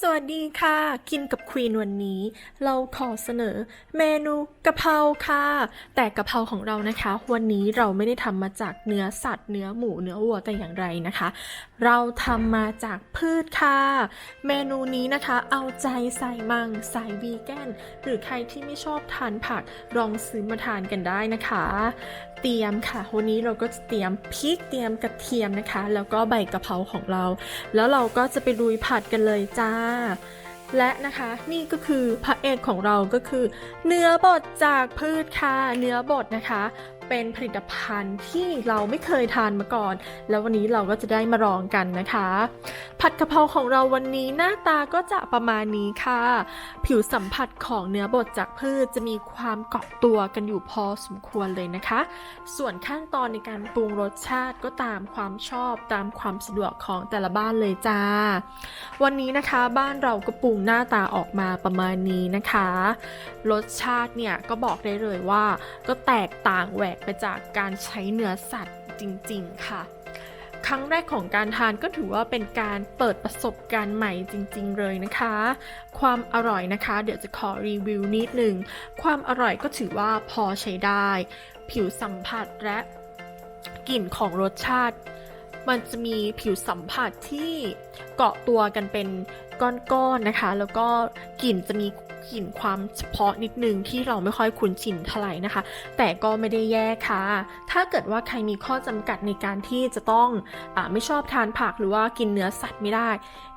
สวัสดีค่ะ กินกับควีนวันนี้ เราขอเสนอเมนูกะเพราค่ะ แต่กะเพราของเรานะคะ วันนี้เราไม่ได้ทำมาจากเนื้อสัตว์ เนื้อหมูเนื้อวัวแต่อย่างไรนะคะ เราทำมาจากพืชค่ะ เมนูนี้นะคะเอาใจใส่มังสายวีแกนหรือใครที่ไม่ชอบทานผักลองซื้อมาทานกันได้นะคะ เตรียมค่ะ วันนี้เราก็จะเตรียมพริกเตรียมกระเทียมนะคะ แล้วก็ใบกะเพราของเรา แล้วเราก็จะไปลุยผัดกันเลยจ้า และนะคะนี่ก็คือพระเอกของเราก็คือ เนื้อบดจากพืชค่ะเนื้อบดนะคะ เป็นผลิตภัณฑ์ที่เราไม่เคยทานมาก่อน แล้ววันนี้เราก็จะได้มาลองกันนะคะ ผัดกะเพราของเราวันนี้หน้าตาก็จะประมาณนี้ค่ะ ผิวสัมผัสของเนื้อบดจากพืชจะมีความเกาะตัวกันอยู่พอสมควรเลยนะคะ ส่วนขั้นตอนในการปรุงรสชาติก็ตามความชอบตามความสะดวกของแต่ละบ้านเลยจ้า วันนี้นะคะบ้านเราก็ปรุงหน้าตาออกมาประมาณนี้นะคะ รสชาติเนี่ยก็บอกได้เลยว่าก็แตกต่างแหวกไปจากการใช้เนื้อสัตว์จริง ๆ ค่ะ ครั้งแรกของการทานก็ถือว่าเป็นการเปิดประสบการณ์ใหม่จริง ๆ เลยนะคะ ความอร่อยนะคะ เดี๋ยวจะขอรีวิวนิดนึง ความอร่อยก็ถือว่าพอใช้ได้ ผิวสัมผัสและกลิ่นของรสชาติ มันจะมีผิวสัมผัสที่เกาะตัวกันเป็นก้อนๆนะคะ แล้วก็กลิ่นจะมีกลิ่นความเฉพาะนิดนึงที่เราไม่ค่อยคุ้นชินเท่าไหร่นะคะ แต่ก็ไม่ได้แย่ค่ะ ถ้าเกิดว่าใครมีข้อจำกัดในการที่จะต้องอไม่ชอบทานผักหรือว่ากินเนื้อสัตว์ไม่ได้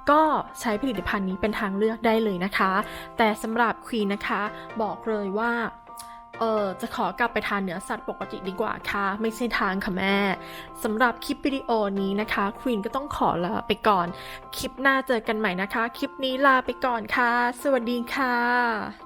ก็ใช้ผลิตภัณฑ์นี้เป็นทางเลือกได้เลยนะคะ แต่สำหรับควีนนะคะ บอกเลยว่า เออจะขอกลับไปทานเนื้อสัตว์ปกติดีกว่าค่ะ ไม่ใช่ทางค่ะแม่สำหรับคลิปวิดีโอนี้นะคะควีนก็ต้องขอลาไปก่อน คลิปหน้าเจอกันใหม่นะคะ คลิปนี้ลาไปก่อนค่ะ สวัสดีค่ะ